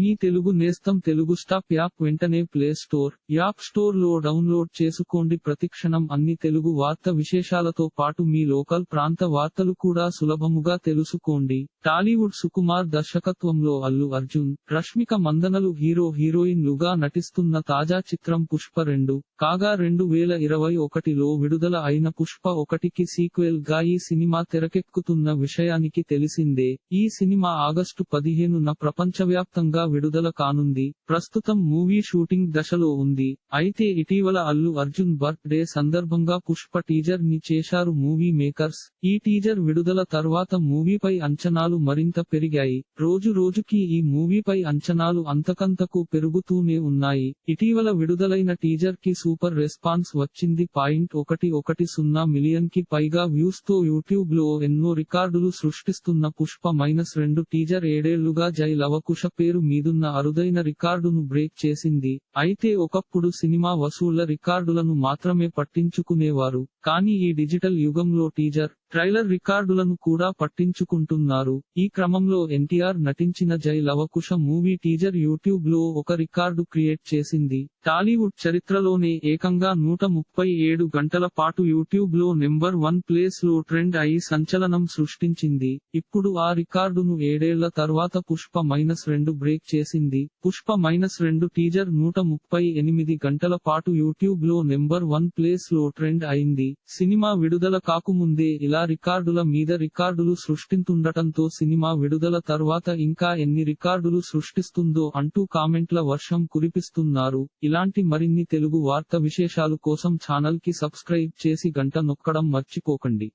మీ తెలుగు నేస్తం Telugu stop app వెంటనే play store app స్టోర్లో డౌన్లోడ్ చేసుకోండి. ప్రతిక్షణం అన్ని తెలుగు వార్త విశేషాలతో పాటు మీ లోకల్ ప్రాంత వార్తలు కూడా సులభముగా తెలుసుకోండి. టాలీవుడ్ సుకుమార్ దర్శకత్వంలో అల్లు అర్జున్ రష్మిక మందనలు హీరో హీరోయిన్ లుగా నటిస్తున్న తాజా చిత్రం పుష్ప రెండు కాగా రెండు వేల ఇరవై ఒకటిలో విడుదల అయిన పుష్ప ఒకటికి సీక్వెల్గా ఈ సినిమా తెరకెక్కుతున్న విషయానికి తెలిసిందే. ఈ సినిమా ఆగస్టు పదిహేనున ప్రపంచవ్యాప్తంగా విడుదల కానుంది. ప్రస్తుతం మూవీ షూటింగ్ దశలో ఉంది. అయితే ఇటీవల అల్లు అర్జున్ బర్త్ డే సందర్భంగా పుష్ప టీజర్ని చేశారు మూవీ మేకర్స్. ఈ టీజర్ విడుదల తర్వాత మూవీపై అంచనాలు మరింత పెరిగాయి. రోజు రోజుకి ఈ మూవీపై అంచనాలు అంతకంతకు పెరుగుతూనే ఉన్నాయి. ఇటీవల విడుదలైన టీజర్కి సూపర్ రెస్పాన్స్ వచ్చింది పాయింట్ ఒకటి ఒకటి సున్నా మిలియన్కి పైగా వ్యూస్తో యూట్యూబ్లో ఎన్నో రికార్డులు సృష్టిస్తున్న పుష్ప మైనస్ రెండు టీజర్ ఏడేళ్ళుగా జై లవకుశ పేరు మీదున్న అరుదైన రికార్డును బ్రేక్ చేసింది. అయితే ఒకప్పుడు సినిమా వసూళ్ళ రికార్డులను మాత్రమే పట్టించుకునేవారు. కానీ ఈ డిజిటల్ యుగంలో టీజర్ ట్రైలర్ రికార్డులను కూడా పట్టించుకుంటున్నారు. ఈ క్రమంలో ఎన్టీఆర్ నటించిన జై లవకుశ మూవీ టీజర్ యూట్యూబ్లో ఒక రికార్డు క్రియేట్ చేసింది. టాలీవుడ్ చరిత్రలోనే ఏకంగా నూట ముప్పై ఏడు గంటల పాటు యూట్యూబ్లో నెంబర్ వన్ ప్లేస్లో ట్రెండ్ అయి సంచలనం సృష్టించింది. ఇప్పుడు ఆ రికార్డును ఏడేళ్ళ తర్వాత పుష్ప మైనస్ రెండు బ్రేక్ చేసింది. పుష్ప మైనస్ రెండు టీజర్ నూట ముప్పై ఎనిమిది గంటల పాటు యూట్యూబ్లో నెంబర్ వన్ ప్లేస్లో ట్రెండ్ అయింది. సినిమా విడుదల కాకముందే ఇలా రికార్డుల మీద రికార్డులు సృష్టింతుండటంతో సినిమా విడుదల తర్వాత ఇంకా ఎన్ని రికార్డులు సృష్టిస్తుందో అంటూ కామెంట్ల వర్షం కురిపిస్తున్నారు. ఇలాంటి మరిన్ని తెలుగు వార్త విశేషాలు కోసం ఛానల్కి సబ్స్క్రైబ్ చేసి గంట నొక్కడం మర్చిపోకండి.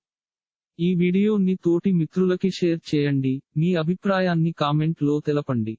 ఈ వీడియోని తోటి మిత్రులకి షేర్ చేయండి. మీ అభిప్రాయాన్ని కామెంట్లో తెలపండి.